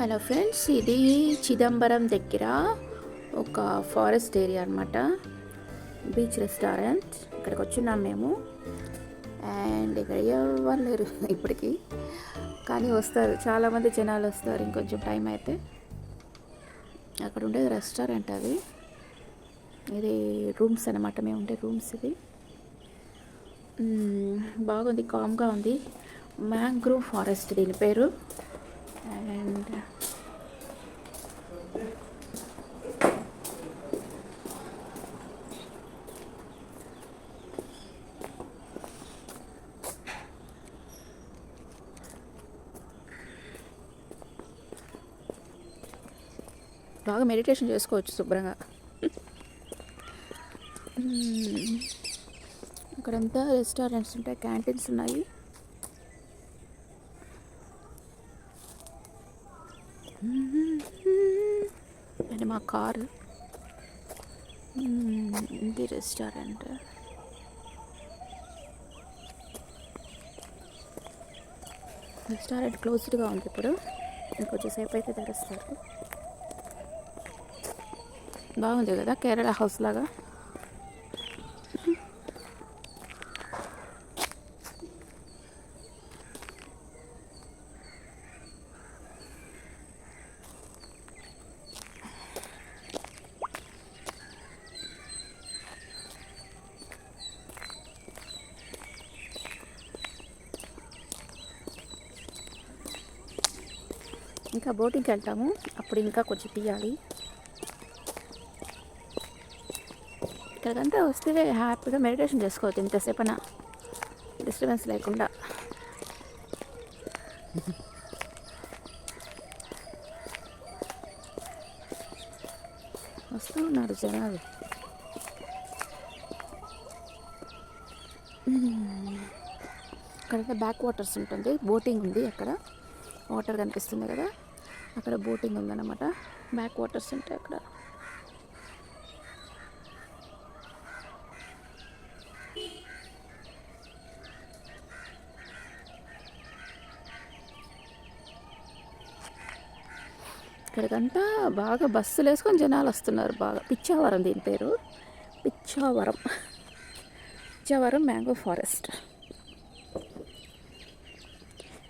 Hello friends ఇది చిదంబరం దగ్గర ఒక ఫారెస్ట్ ఏరియా అనమాట బీచ్ రెస్టారెంట్. ఇక్కడికి వచ్చున్నాం మేము. అండ్ ఇక్కడ ఎవరు లేరు ఇప్పటికి. కానీ వస్తారు. చాలామంది జనాలు వస్తారు. ఇంకొంచెం టైం అయితే. అక్కడ ఉండేది రెస్టారెంట్ అది. ఇది రూమ్స్ అనమాట మేము ఉండే రూమ్స్ ఇది. బాగుంది. కామ్గా ఉంది. మ్యాంగ్రూవ్ ఫారెస్ట్ దీని పేరు. అండ్ బాగా మెడిటేషన్ చేసుకోవచ్చు శుభ్రంగా. ఇక్కడంతా రెస్టారెంట్స్ ఉంటాయి క్యాంటీన్స్ ఉన్నాయి. కారు. ఇది రెస్టారెంట్. రెస్టారెంట్ క్లోజ్డ్గా ఉంది ఇప్పుడు. ఇంకొంచెం సేపు అయితే తెరుస్తారు. బాగుంది కదా కేరళ హౌస్ లాగా? ఇంకా బోటింగ్కి వెళ్తాము. అప్పుడు ఇంకా కొంచెం తీయాలి. ఇక్కడికంతా వస్తే హ్యాపీగా మెడిటేషన్ చేసుకోవచ్చు ఇంతసేపన. డిస్టర్బెన్స్ లేకుండా. వస్తూ ఉన్నారు జనాలు. అక్కడ బ్యాక్ వాటర్స్ ఉంటుంది. బోటింగ్ ఉంది అక్కడ. వాటర్ కనిపిస్తుంది కదా? అక్కడ బోటింగ్ ఉందన్నమాట. బ్యాక్ వాటర్స్ ఉంటాయి అక్కడ. ఇక్కడికంతా బాగా బస్సులు వేసుకొని జనాలు వస్తున్నారు బాగా. పిచ్చావరం దీని పేరు. Pichavaram. Pichavaram mango forest.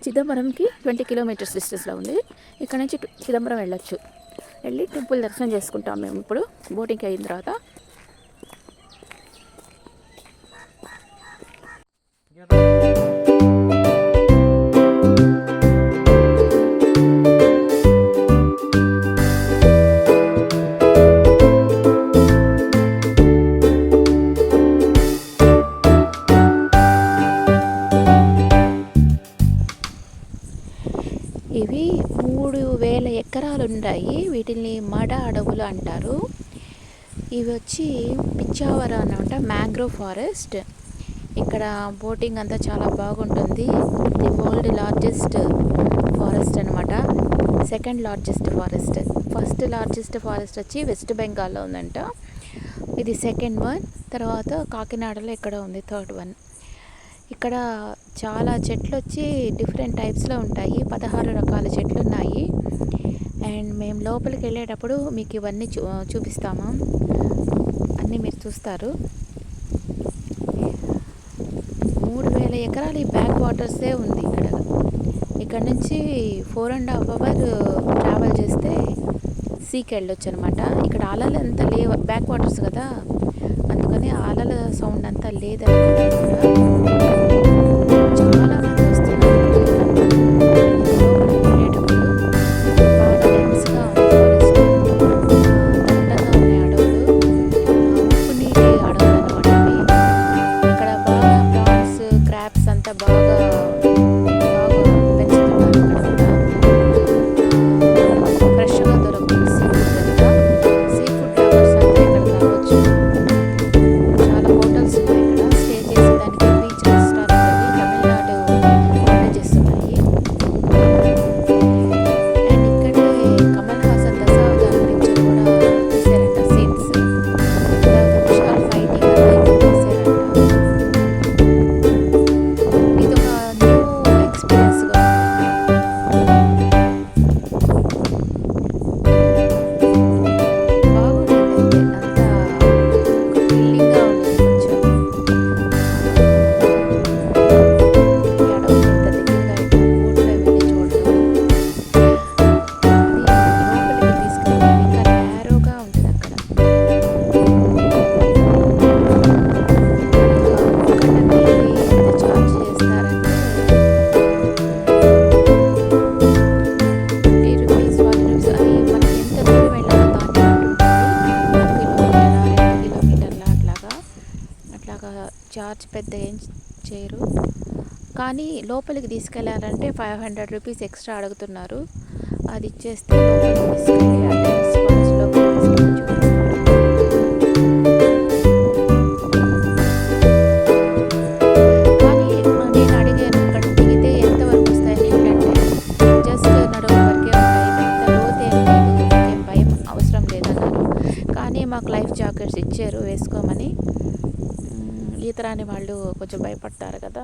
చిదంబరంకి twenty kilometres డిస్టెన్స్లో ఉంది. ఇక్కడ నుంచి చిదంబరం వెళ్ళొచ్చు. వెళ్ళి టెంపుల్ దర్శనం చేసుకుంటాం మేము ఇప్పుడు. బోటింగ్కి అయిన తర్వాత. ఇవి ఎకరాలు వీటిని మడ అడవులు అంటారు. ఇవి వచ్చి పిచ్చావర అనమాట మ్యాంగ్రోవ్ ఫారెస్ట్. ఇక్కడ బోటింగ్ అంతా చాలా బాగుంటుంది. ది వరల్డ్ లార్జెస్ట్ ఫారెస్ట్ అనమాట second largest forest. First largest forest వచ్చి వెస్ట్ బెంగాల్లో ఉందంట. ఇది సెకండ్ వన్. తర్వాత కాకినాడలో ఇక్కడ ఉంది థర్డ్ వన్. ఇక్కడ చాలా చెట్లు వచ్చి డిఫరెంట్ టైప్స్లో ఉంటాయి. పదహారు రకాల చెట్లు ఉన్నాయి అండ్ మేము లోపలికి వెళ్ళేటప్పుడు మీకు ఇవన్నీ చూ చూపిస్తాము. అన్నీ మీరు చూస్తారు. మూడు వేల ఎకరాలు ఈ బ్యాక్ వాటర్సే ఉంది ఇక్కడ. ఇక్కడ నుంచి four and half hour travel చేస్తే సీకి వెళ్ళొచ్చు అనమాట ఇక్కడ అలలు అంతా లేవు బ్యాక్ వాటర్స్ కదా. అందుకని అలల సౌండ్ అంతా లేదన్నమాట. పెద్దగా ఏం చేయరు. కానీ లోపలికి తీసుకెళ్ళాలంటే ఫైవ్ హండ్రెడ్ రూపీస్ ఎక్స్ట్రా అడుగుతున్నారు. అది ఇచ్చేస్తే అని వాళ్ళు కొంచెం భయపడతారు కదా.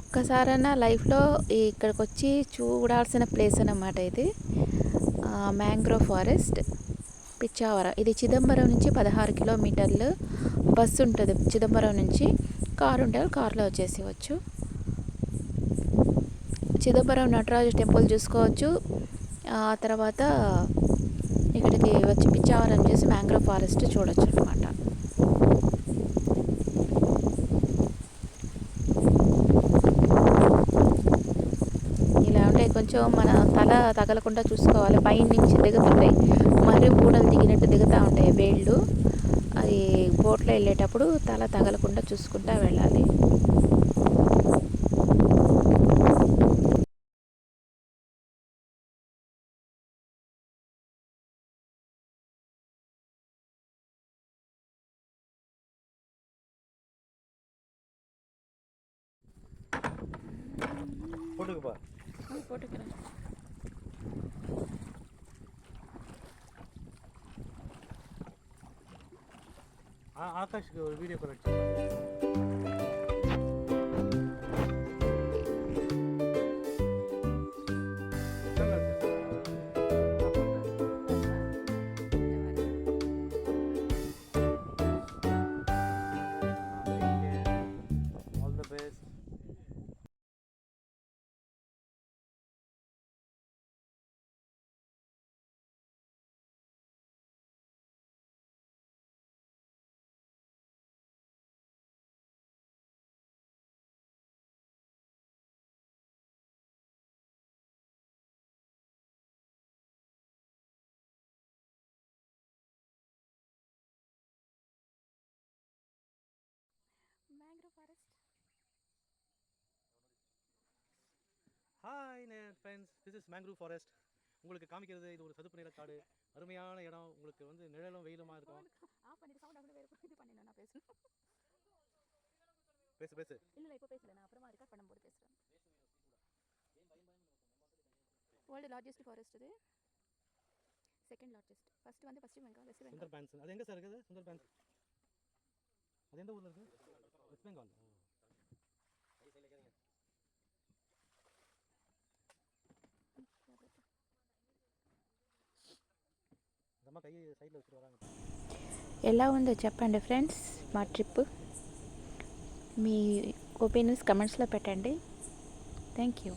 ఒక్కసారైనా లైఫ్లో ఇక్కడికి వచ్చి చూడాల్సిన ప్లేస్ అన్నమాట ఇది. Mangrove forest Pichavaram. ఇది చిదంబరం నుంచి పదహారు కిలోమీటర్లు బస్సు ఉంటుంది. చిదంబరం నుంచి కారు ఉంటే కారులో వచ్చేసేవచ్చు చిదంబరం నటరాజు టెంపుల్ చూసుకోవచ్చు. ఆ తర్వాత ఇక్కడికి వచ్చి పిచ్చావరం చేసి మ్యాంగ్రోవ్ ఫారెస్ట్ చూడొచ్చు అనమాట ఇలా ఉంటే కొంచెం మన తల తగలకుండా చూసుకోవాలి. పైన నుంచి దిగుతుంటాయి. మర్రి ఊడలు దిగినట్టు దిగుతూ ఉంటాయి వేళ్ళు. అది బోట్లో వెళ్ళేటప్పుడు తల తగలకుండా చూసుకుంటా వెళ్ళాలి. போட்டுப்பா. போட்டுக்கிறேன். ஆகாஷுக்கு ஒரு வீடியோ பண்ணி friends this is mangrove forest உங்களுக்கு காமிக்கிறது இது ஒரு சதுப்பு நில காடு அருமையான இடம். உங்களுக்கு வந்து நிழலும் வெயிலுமா இருக்கும். பேசு பேசு. இல்லை இப்போ பேசல. நான் அப்புறமா ரெக்கார்ட் பண்ணும்போது பேசுகிறேன் வேர்ல்டு லார்ஜஸ்ட் ஃபாரஸ்ட் இது. செகண்ட் லார்ஜஸ்ட் ஃபர்ஸ்ட் வந்து first Bengal west Bengal Sundarbans அது எங்கே சார் இருக்குது? சுந்தர் பேன்ஸ் அது எந்த ஊரில் இருக்குது வெஸ்ட் பெங்கால் ఎలా ఉందో చెప్పండి ఫ్రెండ్స్ మా ట్రిప్. మీ ఒపీనియన్స్ కమెంట్స్లో పెట్టండి. Thank you.